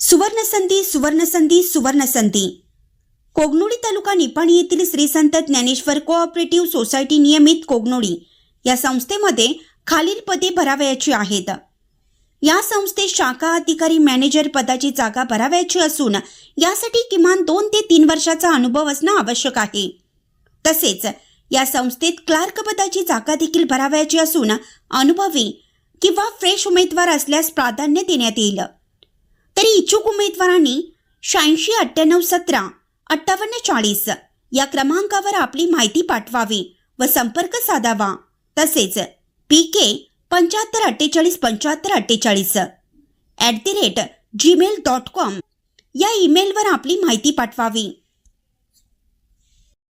सुवर्णसंधी सुवर्णसंधी सुवर्णसंधी कोगनोळी तालुका निपाणी येथील श्री संत Dnyaneshwar cooperative society नियमित कोगनोळी या संस्थेमध्ये खालील पदे भरावयाची आहेत. या संस्थेत शाखा अधिकारी मॅनेजर पदाची जागा भरावयाची असून यासाठी किमान दोन ते तीन वर्षाचा अनुभव असणं आवश्यक आहे. तसेच या संस्थेत क्लार्क पदाची जागा देखील भरावयाची असून अनुभवी किंवा फ्रेश उमेदवार असल्यास प्राधान्य देण्यात येईल. तरी इच्छुक उमेदवारांनी शहाऐंशी अठ्ठ्याण्णव सतरा अठ्ठावन्न चाळीस या क्रमांकावर आपली माहिती पाठवावी व संपर्क साधावा. तसेच पी के पंच्याहत्तर अठ्ठेचाळीस पंच्याहत्तर अठ्ठेचाळीस at the rate Gmail dot com या ईमेलवर आपली माहिती पाठवावी.